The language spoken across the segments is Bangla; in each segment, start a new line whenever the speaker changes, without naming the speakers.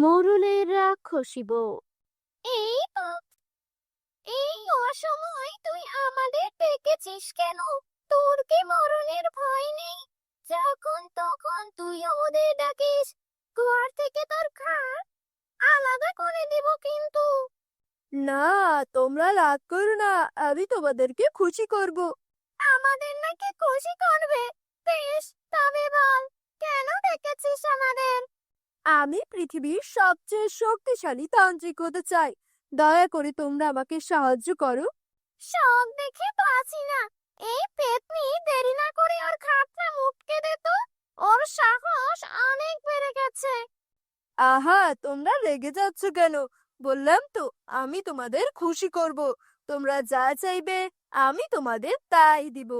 মোরলের রাক্ষসী বউ
এই তো এই অসময় তুই আমাদের ডেকেছিস কেন? তোর কি মরণের ভয় নেই? যখন তখন তুই ওদের ডাকিস ঘর থেকে তোর খাট আলাদা করে দেব কিন্তু।
না তোমরা রাগ করো না আমি তোমাদেরকে খুশি করব।
আমাদের নাকি খুশি করবে? বেশ তবে বল কেন ডেকেছিস আমাদের?
আমি পৃথিবীর সবচেয়ে শক্তিশালী তান্ত্রিক হতে চাই। দয়া করে তোমরা আমাকে সাহায্য করো।
শখ দেখে বাঁচি না। এই পেতনি দেরি না করে ওর খাটটা মুটকে দে তো। ওর সাহস অনেক বেড়ে গেছে।
আহা তোমরা রেগে যাচ্ছ কেন? বললাম তো আমি তোমাদের খুশি করব। তোমরা যা চাইবে আমি তোমাদের তাই দিব।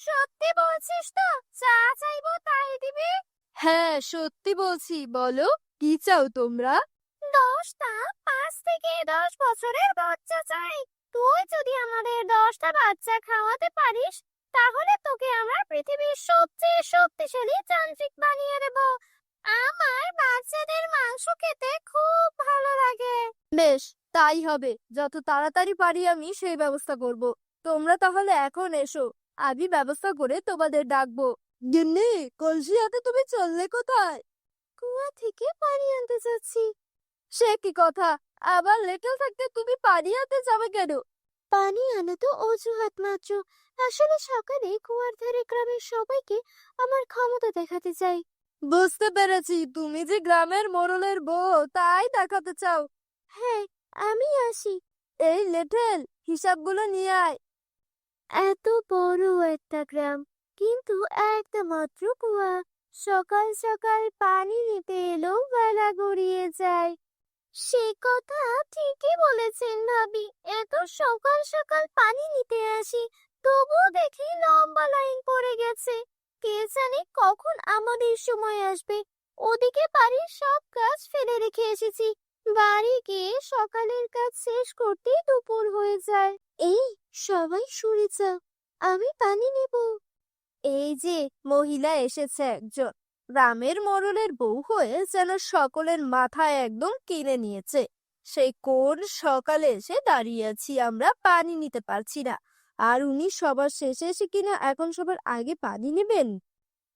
সত্যি বলছিস তো যা চাইব তাই দিবি?
হ্যাঁ সত্যি বলছি বলো কি চাও তোমরা?
দশটা? পাঁচ থেকে দশ বছরের বাচ্চা চাই। তুই যদি আমাদের দশটা বাচ্চা খাওয়াতে পারিস তাহলে তোকে আমরা পৃথিবীর সবচেয়ে শক্তিশালী যান্ত্রিক বানিয়ে দেব। আমার বাচ্চাদের মাংস খেতে খুব ভালো লাগে।
বেশ তাই হবে। যত তাড়াতাড়ি পারি আমি সেই ব্যবস্থা করব। তোমরা তাহলে এখন এসো আমি ব্যবস্থা করে তোমাদের ডাকবো। গিন্নি কলসি হাতে তুমি চললে কোথায়? কুয়া থেকে পানি আনতে যাচ্ছি। সে কি কথা? আবার লেটেল থাকতে তুমি পানি আনতে যাবে কেন?
পানি আনা তো অজুহাত মাত্র। আসলে সকালে কুয়ার ধারে গ্রামের সবাইকে আমার ক্ষমতা দেখাতে চাই।
বুঝতে পেরেছি তুমি যে গ্রামের মোড়লের বউ তাই দেখাতে চাও।
হ্যাঁ আমি আসি।
এই লেটেল হিসাবগুলো নিয়ে আয়।
এত বড় একটা গ্রাম। কিন্তু একটা মাত্র কুয়া। সকাল সকাল পানি নিতে এলেও বেলা গড়িয়ে যায়। সে কথা ঠিকই বলেছেন ভাবি। এত সকাল সকাল পানি নিতে আসি তবু দেখি লম্বা লাইন পড়ে গেছে। কে জানে কখন আমাদের সময় আসবে। ওদিকে বাড়ির সব কাজ ফেলে রেখে এসেছি। বাড়ি গিয়ে সকালের কাজ শেষ করতেই দুপুর হয়ে যায়। এই, সবাই সরে যাও। আমি পানি নেব।
এই যে মহিলা এসেছে একজন। রামের মোড়লের বউ হয়ে যেন সকলের মাথায় একদম কিনে নিয়েছে। সেই কোন সকালে এসে দাঁড়িয়ে আছি আমরা পানি নিতে পারছি না। আর উনি সবার শেষে এসে কিনা এখন সবার আগে পানি নেবেন?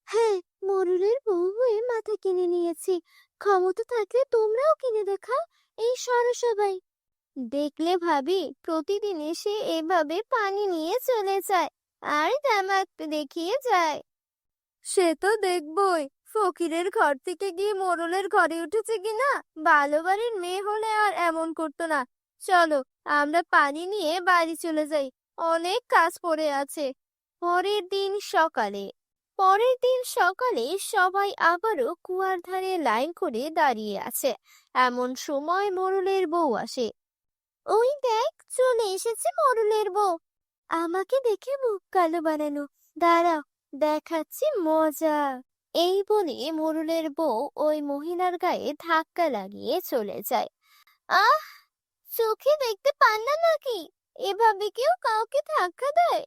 হ্যাঁ মরুলের বউ হয়ে মাথা কিনে নিয়েছি। ক্ষমতা থাকলে তোমরাও কিনে দেখাও, এই সরো সবাই। দেখলে ভাবি, প্রতিদিন এসে এভাবে পানি নিয়ে চলে যায়। আর তামাক দেখিয়ে যায়
সে তো দেখবই, ফকিরের ঘর থেকে গিয়ে মোরলের ঘরে উঠেছে কিনা? ভালো বাড়ির মেয়ে হলে আর এমন করতো না। চলো, আমরা পানি নিয়ে বাড়ি চলে যাই। অনেক কাজ পড়ে আছে।
পরের দিন সকালে, পরের দিন সকালে সবাই আবারও কুয়ার ধারে লাইন করে দাঁড়িয়ে আছে। এমন সময় মোরলের বউ আসে। ওই দেখ, চলে এসেছে মোরলের বউ। আমাকে দেখে মুখ কালো বানানো। দাঁড়াও, দেখাচ্ছি মজা। এই বলে মোরলের বউ ওই মহিলার গায়ে ধাক্কা লাগিয়ে চলে যায়। আহ, চোখে দেখতে পান না নাকি? এভাবে কেউ কাউকে ধাক্কা দেয়?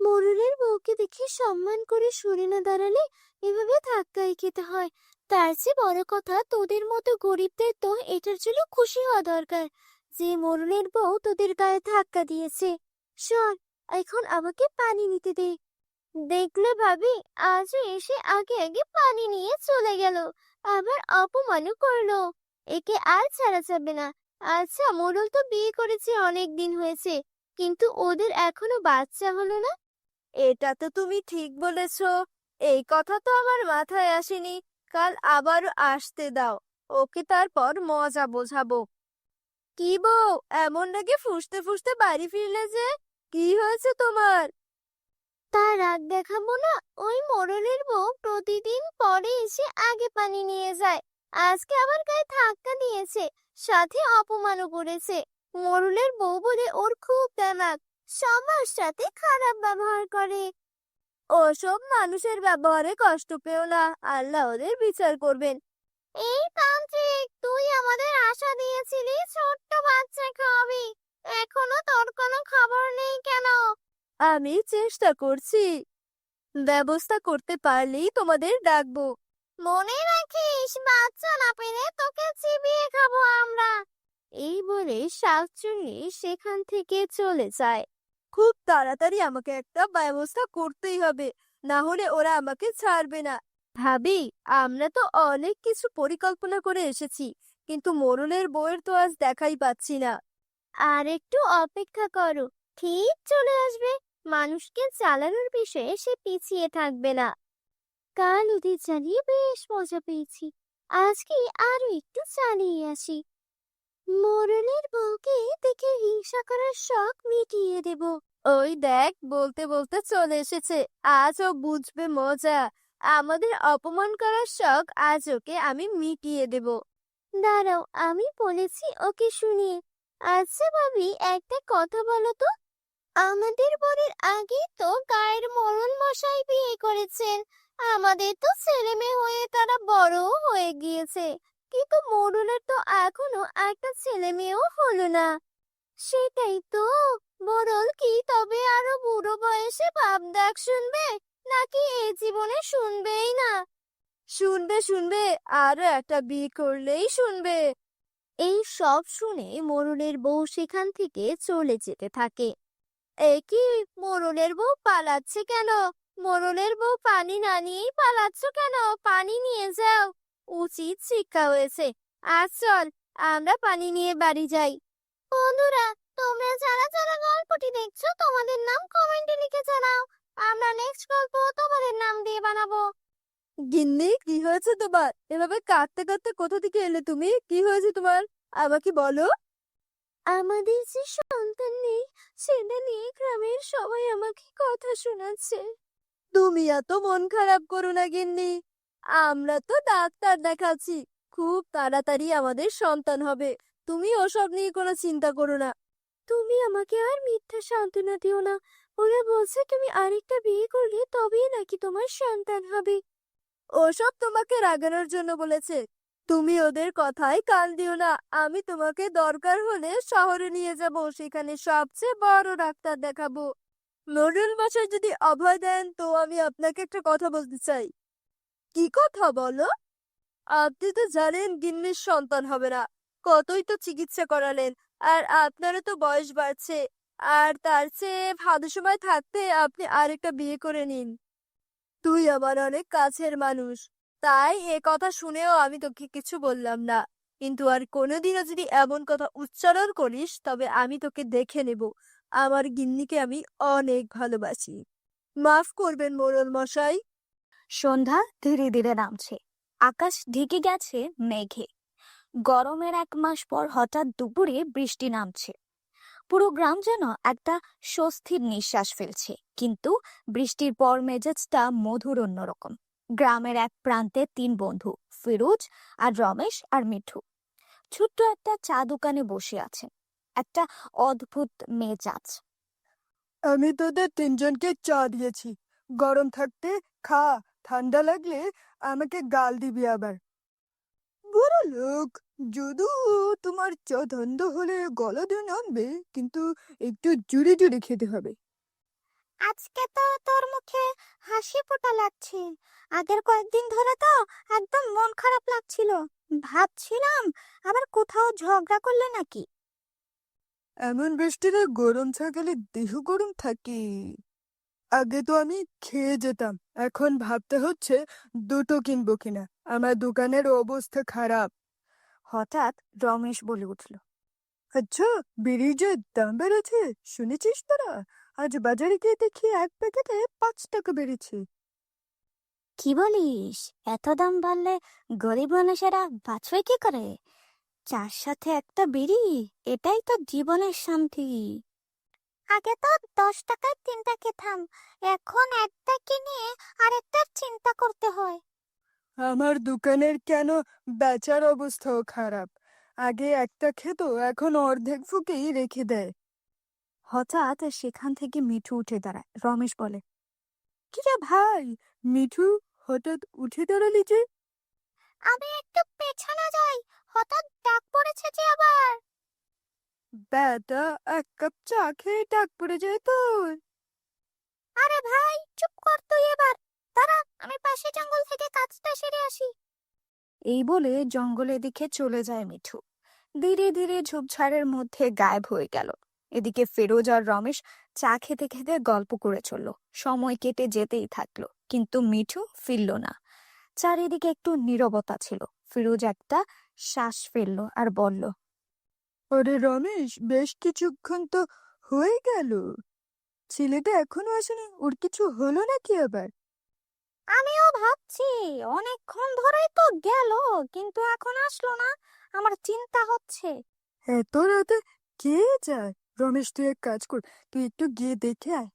মোরলের বউকে দেখে সম্মান করে সরে না দাঁড়ালে এভাবে ধাক্কাই খেতে হয়। তার চেয়ে বড় কথা, তোদের মতো গরিবদের তো এটার জন্য খুশি হওয়া দরকার। যে মোরলের বউ তোদের গায়ে ধাক্কা দিয়েছে। শোন এখন আমাকে পানি নিতে দে। দেখলে ভাবি আজও এসে আগে আগে পানি নিয়ে চলে গেল। আবার অপমানও করল। একে আর ছাড়া যাবে না। আচ্ছা মোরল তো বিয়ে করেছে অনেক দিন হয়েছে কিন্তু ওদের এখনও বাচ্চা হলো না?
এটা তো তুমি ঠিক বলেছ। এই কথা তো আমার মাথায় আসেনি। কাল আবারও আসতে দাও। ওকে তারপর মজা বোঝাবো। কি বউ এমন নাকি ফুসতে ফুসতে বাড়ি ফিরলে যে? কি হয়েছে তোমার?
তার রাগ দেখাবো না ওই মোড়লের বউ প্রতিদিন পরে এসে আগে পানি নিয়ে যায় আজকে আবার গায়ে ধাক্কা দিয়েছে সাথে অপমানও করেছে। মোড়লের বউ বলে ওর খুব দেমাক সবার সাথে খারাপ ব্যবহার করে।
ওসব মানুষের ব্যবহারে কষ্ট পেও না আল্লাহ ওদের বিচার করবেন।
এই তান্ত্রিক তুই
আমি চেষ্টা করছি। ব্যবস্থা করতে পারলেই তোমাদের ডাকবো।
মনে রাখিস, বাচ্চা না পেলে তোকে চিবিয়ে খাওয়াবো শাকচুন্নি সেখান থেকে চলে যায়।
খুব তাড়াতাড়ি আমাকে একটা ব্যবস্থা করতেই হবে, না হলে ওরা আমাকে ছাড়বে না। ভাবি, আমরা তো অনেক কিছু পরিকল্পনা করে এসেছি, কিন্তু মোরলের বইয়ের তো আজ দেখাই পাচ্ছি না।
আর একটু অপেক্ষা করো, ঠিক চলে আসবে। মানুষকে চালানোর বিষয়ে সে পিছিয়ে থাকবে না। কাল ওদের চালিয়ে বেশ মজা পেয়েছি। আজকে আরও একটু চালিয়ে আসি। মোরলের বউকে দেখে হিংসা করার শখ মিটিয়ে দেব।
ওই দেখ, বলতে বলতে চলে এসেছে। আজ ও বুঝবে মজা। আমাদের অপমান করার শখ আজ ওকে আমি মিটিয়ে দেব।
দাঁড়াও, আমি বলেছি ওকে শুনিয়ে। আচ্ছা ভাবি, একটা কথা বলো তো। আমাদের বরের আগে তো গায়ের মরণ মশাই বিয়ে করেছেন। আমাদের তো ছেলে মেয়ে হয়ে তারা বড়ও হয়ে গিয়েছে। কিন্তু মোড়লের তো এখনও একটা ছেলে মেয়েও হলো না। সেটাই তো। মোড়ল কি তবে আরও বুড়ো বয়সে বাপ ডাক শুনবে, নাকি এই জীবনে শুনবেই না?
শুনবে শুনবে, আরও একটা বিয়ে করলেই শুনবে।
এই সব শুনে মোরলের বউ সেখান থেকে চলে যেতে থাকে।
এ কি মোরলের বউ পালাচ্ছে কেন? মোরলের বউ পানি না নিয়েই পালাচ্ছ কেন? পানি নিয়ে যাও। উচিত শিক্ষা হয়েছে। আজ চল, আমরা পানি নিয়ে বাড়ি যাই।
বন্ধুরা, তোমরা যারা যারা গল্পটি দেখছ, তোমাদের নাম কমেন্টে লিখে জানাও। আমরা নেক্সট গল্প তোমাদের নাম দিয়ে বানাবো।
গিন্নি, কি হয়েছে তোমার? এভাবে কাঁদতে কাঁদতে কোথা থেকে এলে তুমি? কি হয়েছে তোমার? আমাকে বলো।
আমাদের যে সন্তান নেই সেটা নিয়ে গ্রামের সবাই আমাকে কথা শোনাচ্ছে।
তুমি এত মন খারাপ করো না গিন্নি। আমরা তো ডাক্তার দেখাচ্ছি। খুব তাড়াতাড়ি আমাদের সন্তান হবে। তুমি ওসব নিয়ে কোনো চিন্তা করো না।
তুমি আমাকে আর মিথ্যা সান্ত্বনা দিও না। ওরা বলছে তুমি আরেকটা বিয়ে করলে তবেই নাকি তোমার সন্তান হবে।
ওসব তোমাকে রাগানোর জন্য বলেছে। তুমি ওদের কথায় কান দিও না। আমি তোমাকে দরকার হলে শহরে নিয়ে যাব। সেখানে সবচেয়ে বড় ডাক্তার দেখাবো। মডেল মশাই যদি অভয় দেন, তো আমি আপনাকে একটা কথা বলতে চাই। কি কথা বলো? আপনি তো জানেন গিন্নির সন্তান হবে না। কতই তো চিকিৎসা করালেন। আর আপনারও তো বয়স বাড়ছে। আর তার চেয়ে ভালো সময় থাকতে আপনি আরেকটা বিয়ে করে নিন। তুই আমার অনেক কাছের মানুষ। তাই এ কথা শুনেও আমি তোকে কিছু বললাম না। কিন্তু আর কোনোদিনও যদি এমন কথা উচ্চারণ করিস, তবে আমি তোকে দেখে নেব। আমার গিন্নিকে আমি অনেক ভালোবাসি। মাফ করবেন মোরল মশাই।
সন্ধ্যা ধীরে ধীরে নামছে। আকাশ ঢেকে গেছে মেঘে। গরমের এক মাস পর হঠাৎ দুপুরে বৃষ্টি নামছে। পুরো গ্রাম যেন একটা স্বস্তির নিঃশ্বাস ফেলছে। কিন্তু বৃষ্টির পর মেজাজটা মধুর অন্যরকম। গ্রামের এক প্রান্তে তিন বন্ধু, ফিরোজ আর রমেশ আর মিঠু। ছোট্ট একটা চা দোকানে বসে আছে। একটা অদ্ভুত মেজাজ
আমি তোদের তিনজনকে চা দিয়েছি। গরম থাকতে খা, ঠান্ডা লাগলে আমাকে গাল দিবি আবার। বড় লোক, যদিও তোমার চা ঠান্ডা হলে গলা দিয়ে নামবে, কিন্তু একটু জুড়ে জুড়ে খেতে হবে।
আজকে তো তোর মুখে হাসি ফোটা লাগছে। আগের কয়েকদিন ধরে তো একদম মন খারাপ লাগছিল। ভাবছিলাম আবার কোথাও ঝগড়া করলে নাকি?
এমন বৃষ্টিতে গরম খেলে দেহ গরম থাকে। আগে তো আমি খেয়ে যেতাম এখন ভাবতে হচ্ছে দুটো কিনবো কিনা। আমার দোকানের অবস্থা খারাপ।
হঠাৎ রমেশ বলে উঠল
আচ্ছা বিড়ির যে দাম বেড়েছে শুনেছিস তোরা? আজ বাজারে গিয়ে দেখি এক প্যাকেটে পাঁচ টাকা বেড়েছে।
কি বলিস? এত দাম বাড়লে গরিব মানুষেরা বাঁচবে কি করে? চার সাথে একটা বিড়ি এটাই তো জীবনের শান্তি।
আগে তো দশ টাকায় তিনটা খেতাম এখন একটা কিনে আরেকটার চিন্তা করতে হয়।
আমার দোকানের কেন বেচার অবস্থাও খারাপ। আগে একটা খেত এখন অর্ধেক ফুকেই রেখে দেয়।
হঠাৎ সেখান থেকে মিঠু উঠে দাঁড়ায় রমেশ বলে
কিরে ভাই? মিঠু হঠাৎ উঠে দাঁড়ালি যে?
আমি একটু পেছনে যাই হঠাৎ ডাক পড়েছে যে আবার।
বেটা এক কাপ চা খেয়ে ডাক পড়ে যায় তোর।
আরে ভাই চুপ কর তুই এবার দাঁড়া আমি পাশে জঙ্গল থেকে কাজটা সেরে আসি।
এই বলে জঙ্গলের দিকে চলে যায় মিঠু। ধীরে ধীরে ঝোপঝাড়ের মধ্যে গায়েব হয়ে গেল। এদিকে ফেরোজ আর রমেশ চা খেতে খেতে গল্প করে চলল। সময় কেটে যেতেই থাকল কিন্তু মিঠু ফিরল না। চারিদিকে একটু নীরবতা ছিল। ফিরোজ একটা শ্বাস ফেলল আর বলল
আরে রমেশ বেশ কিছুক্ষণ তো হয়ে গেল। ছেলেটা এখনও আসেনি ওর কিছু হলো নাকি আবার?
আমিও ভাবছি অনেকক্ষণ ধরেই তো গেল কিন্তু এখন আসলো না আমার চিন্তা হচ্ছে।
এত রাতে কে যায়? রমেশ, তুই এক কাজ কর, তুই একটু গিয়ে দেখে আয়।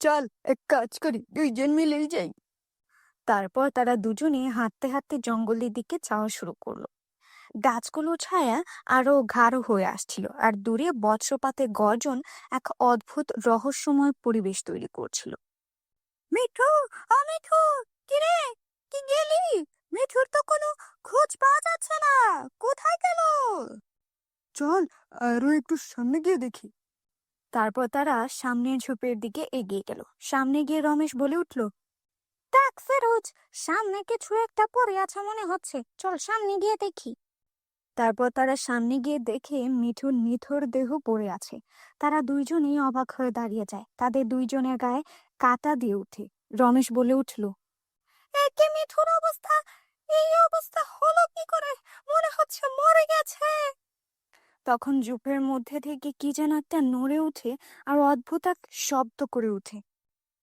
চল, এক কাজ করি, দুইজন মিলেই যাই।
তারপর তারা দুজনে হাঁটতে হাঁটতে জঙ্গলের দিকে যাওয়া শুরু করল। গাছগুলো ছায়া আরও গাঢ় হয়ে আসছিল, আর দূরে বজ্রপাতে গর্জন এক অদ্ভুত রহস্যময় পরিবেশ তৈরি করছিল।
মিঠু ও কিরে, কি গেলি? মিঠুর তো কোনো খোঁজ পাওয়া যাচ্ছে না, কোথায় গেল? চল আরও একটু সামনে গিয়ে দেখি।
তারপর তারা সামনের ঝোপের দিকে এগিয়ে গেল। সামনে গিয়ে রমেশ বলে উঠল, দেখ ফেরোজ, সামনে কিছু একটা পড়ে আছে মনে হচ্ছে। চল সামনে গিয়ে দেখি। তারপর তারা সামনে গিয়ে দেখে মিঠুর নিথর দেহ পড়ে আছে। তারা দুইজনেই অবাক হয়ে দাঁড়িয়ে যায়। তাদের দুইজনের গায়ে কাটা দিয়ে উঠে রমেশ বলে উঠল একে মিঠুর অবস্থা? এই অবস্থা হলো কি করে? মনে হচ্ছে মরে গেছে। তখন জুপের মধ্যে থেকে কি যেন একটা নড়ে ওঠে আর অদ্ভুত এক শব্দ করে ওঠে।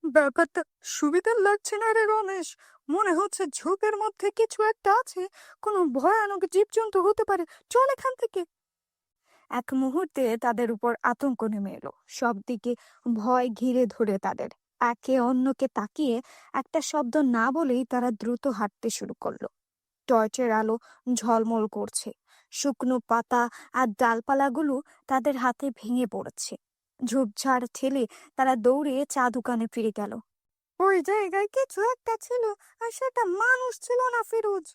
ব্যাপারটা সুবিধার লাগছে না রে রমেশ। মনে হচ্ছে ঝোপের মধ্যে কিছু একটা আছে, কোনো ভয়ানক জীবজন্তু হতে পারে। চল এখান থেকে।
এক মুহূর্তে তাদের উপর আতঙ্ক নেমে এলো। সব দিকে ভয় ঘিরে ধরে তাদের। একে অন্যকে তাকিয়ে একটা শব্দ না বলেই তারা দ্রুত হাঁটতে শুরু করল। টর্চের আলো ঝলমল করছে। শুকনো পাতা আর ডালপালাগুলো তাদের হাতে ভেঙে পড়েছে। ঝোপঝাড় ঠেলে তারা দৌড়ে চা দোকানে ফিরে গেল।
ওই জায়গায় কিছু একটা ছিল আর সেটা মানুষ ছিল না ফিরোজ।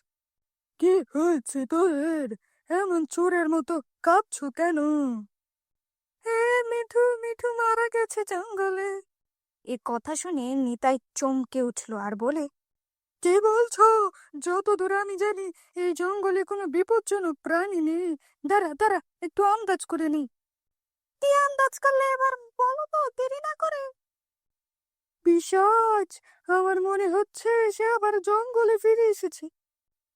কি হয়েছে তোর? এমন চোরের মতো কাঁপছো কেন? হে মিঠু মিঠু মারা গেছে জঙ্গলে।
এ কথা শুনে নিতাই চমকে উঠল আর বলে
কি বলছো? যতদূর আমি জানি, এই জঙ্গলে কোনো বিপজ্জনক প্রাণী নেই। দাঁড়া দাঁড়া, একটু আন্দাজ করে নি কি আন্দাজ করলে এবার বলো তো, দেরি না করে? পিশাচ, আমার মনে হচ্ছে সে আবার জঙ্গলে ফিরে এসেছে।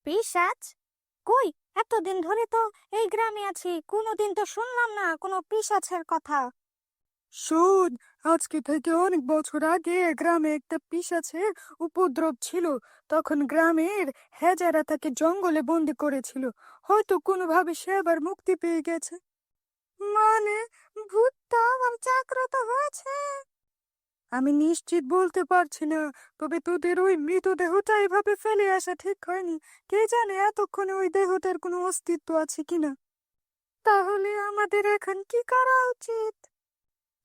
পিশাচ? কই, এতদিন ধরে তো এই গ্রামে আছি, কোনোদিন তো শুনলাম না কোনো পিশাচের কথা।
শোন, আজকে থেকে অনেক বছর আগে গ্রামে একটা পিশাচের উপদ্রব ছিল। তখন গ্রামের হেজারা তাকে জঙ্গলে বন্দি করেছিল। হয়তো কোনোভাবে সে আবার মুক্তি পেয়ে গেছে। মানে ভূতটা আমার জাগ্রত হয়েছে। আমি নিশ্চিত বলতে পারছি না, তবে তোদের ওই মৃতদেহটা এভাবে ফেলে আসা ঠিক হয়নি। কে জানে এতক্ষণে ওই দেহটার কোনো অস্তিত্ব আছে কিনা। তাহলে আমাদের এখন কি করা উচিত?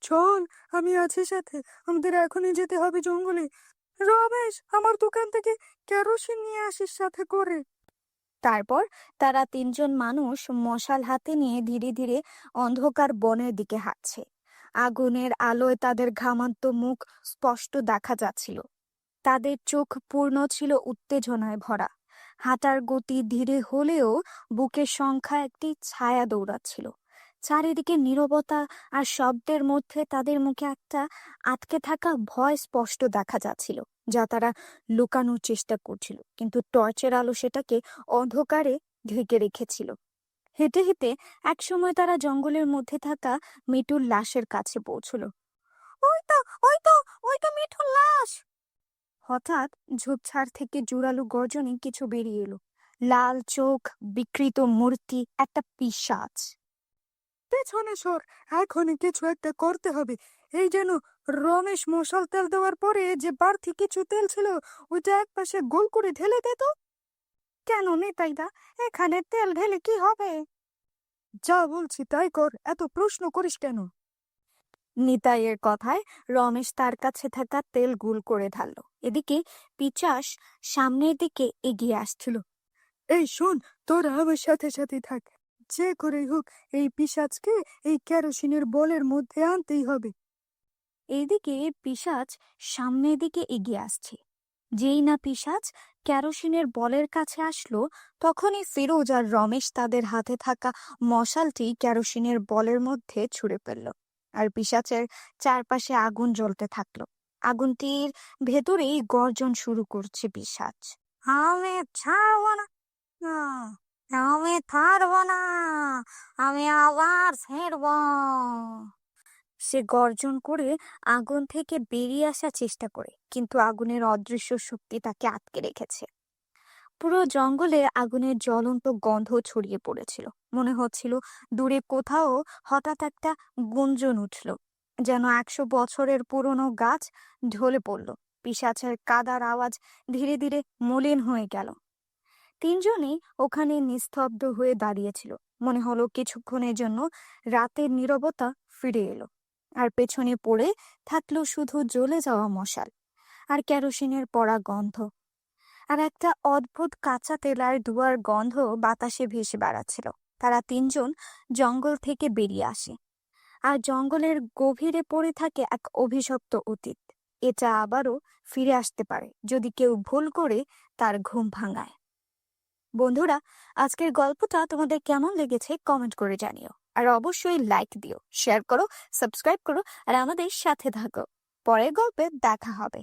চল, আমি আছি সাথে। আমাদের এখনই যেতে হবে জঙ্গলে। রমেশ, আমার দোকান থেকে কেরোসিন নিয়ে আসিস সাথে করে।
তারপর তারা তিনজন মানুষ মশাল হাতে নিয়ে ধীরে ধীরে অন্ধকার বনের দিকে হাঁটছে। আগুনের আলোয় তাদের ঘামান্ত মুখ স্পষ্ট দেখা যাচ্ছিল। তাদের চোখ পূর্ণ ছিল উত্তেজনায় ভরা। হাঁটার গতি ধীরে হলেও বুকের সংখ্যা একটি ছায়া দৌড়াচ্ছিল। চারিদিকে নীরবতা আর শব্দের মধ্যে তাদের মুখে একটা আটকে থাকা ভয় স্পষ্ট দেখা যাচ্ছিল, যা তারা লুকানোর চেষ্টা করছিল। কিন্তু টর্চের আলো সেটাকে অন্ধকারে ঢেকে রেখেছিল। হেঁটে হেঁটে একসময় তারা জঙ্গলের মধ্যে থাকা মিটুর লাশের কাছে পৌঁছলো। লাশ! হঠাৎ ঝোপঝাড় থেকে জোরালো গর্জনে কিছু বেরিয়ে এলো। লাল চোখ, বিকৃত মূর্তি, একটা পিশাচ।
পেছনে সর, এখনই কিছু একটা করতে হবে। এই যেন রমেশ মশাল তেল দেওয়ার পরে যে বাড়তি কিছু তেল ছিল, ওইটা এক পাশে গোল করে ঢেলে দে তো।
কেন নেতাইদা এখানে তেল ঢেলে কি হবে?
যা বলছি তাই কর, এত প্রশ্ন করিস কেন?
নিতাইয়ের কথায় রমেশ তার কাছে থাকা তেল গুল করে ঢাললো। এদিকে পিচাস সামনের দিকে এগিয়ে আসছিল।
এই শোন, তোরা আমার সাথে সাথে থাক। যে করেই হোক, এই পিশাচকে এই কেরোসিনের বলের মধ্যে আনতেই হবে।
এইদিকে পিশাচ সামনের দিকে এগিয়ে আসছে। যেই না পিশাচ কেরোসিনের বলের কাছে আসলো, তখনই ফিরোজ আর রমেশ তাদের হাতে থাকা মশালটি কেরোসিনের বলের মধ্যে ছুঁড়ে ফেলল আর পিশাচের চারপাশে আগুন জ্বলতে থাকল। আগুনটির ভেতরেই গর্জন শুরু করছে পিশাচ। আমি ছাড়বো না। আমি ছাড়বো না, আমি আবার ছেড়ব। সে গর্জন করে আগুন থেকে বেরিয়ে আসার চেষ্টা করে, কিন্তু আগুনের অদৃশ্য শক্তি তাকে আটকে রেখেছে। পুরো জঙ্গলে আগুনের জ্বলন্ত গন্ধ ছড়িয়ে পড়েছিল। মনে হচ্ছিল দূরে কোথাও হঠাৎ একটা গুঞ্জন উঠল, যেন একশো বছরের পুরনো গাছ ঢলে পড়ল। পিশাচের কাদার আওয়াজ ধীরে ধীরে মলিন হয়ে গেল। তিনজনেই ওখানে নিস্তব্ধ হয়ে দাঁড়িয়েছিল। মনে হলো কিছুক্ষণের জন্য রাতের নীরবতা ফিরে এলো আর পেছনে পড়ে থাকল শুধু জ্বলে যাওয়া মশাল আর কেরোসিনের পড়া গন্ধ আর একটা অদ্ভুত কাঁচা তেলার ধোয়ার গন্ধ বাতাসে ভেসে বেড়াচ্ছিল। তারা তিনজন জঙ্গল থেকে বেরিয়ে আসে আর জঙ্গলের গভীরে পড়ে থাকে এক অভিশপ্ত অতীত। এটা আবারও ফিরে আসতে পারে যদি কেউ ভুল করে তার ঘুম ভাঙায়। বন্ধুরা, আজকের গল্পটা তোমাদের কেমন লেগেছে কমেন্ট করে জানিও। আর অবশ্যই লাইক দিও শেয়ার করো সাবস্ক্রাইব করো, আর আমাদের সাথে থাকো। পরের গল্পে দেখা হবে।